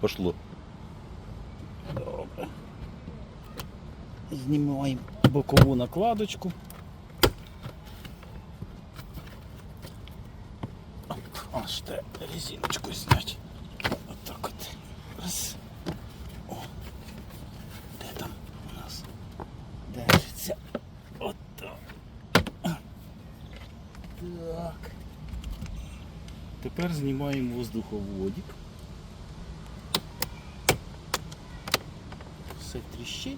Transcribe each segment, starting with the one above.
Пошло. Добре. Знімаємо бокову накладочку. Аж те резиночку зняти. Отак от. Раз. О. Де там у нас держиться? От так. Так. Тепер знімаємо воздуховодик. Все тріщить.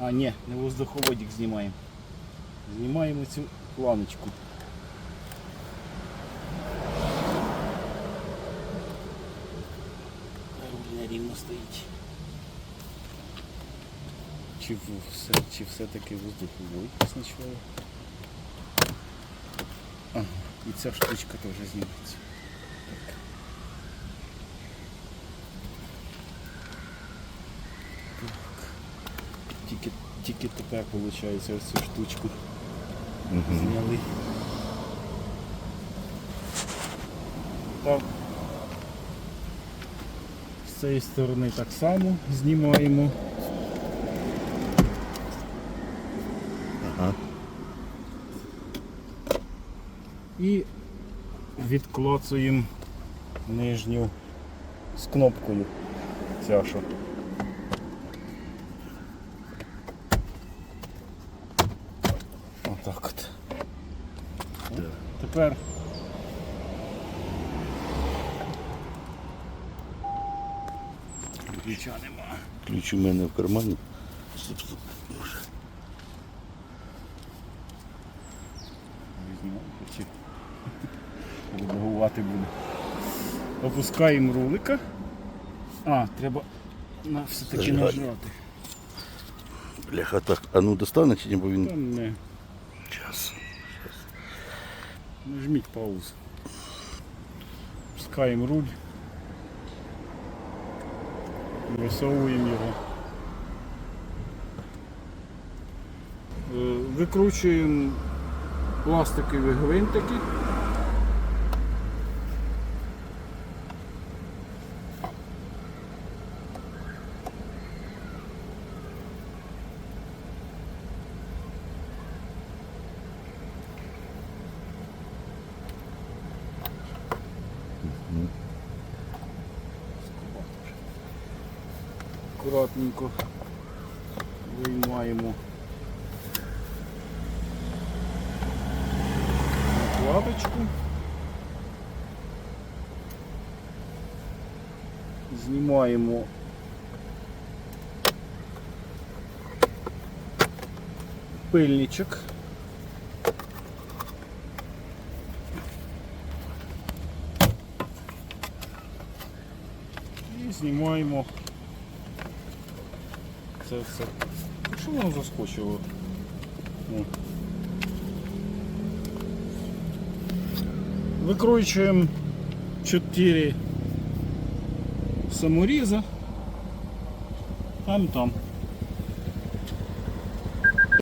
А, ні, не воздуховодик знімаємо. Знімаємо цю планочку. Руль нерівно стоїть. Чи, в- все, чи все-таки воздуховодик спочатку? Ага, і ця штучка теж зніметься. Тільки, тепер виходить ось цю штучку зняли. Так. З цієї сторони так само знімаємо. Ага. І відклоцуємо нижню з кнопкою. Ця що. Отак от. Да. Тепер ключа нема. Ключ у мене в кармані. Стоп, стоп. Може. Візьму, чи редагувати буду. Опускаємо рулика. А, треба на все-таки нажати. Бляха, так. А ну достане чи ні, бо він. Там не Час. Нажміть паузу. Пускаємо руль. Висовуємо його. Е, Викручуємо пластикові гвинтики. Акуратненько виймаємо накладочку. Знімаємо пильничок. І знімаємо це все. Що воно заскочило? О. Викручуємо 4 саморіза. Там там.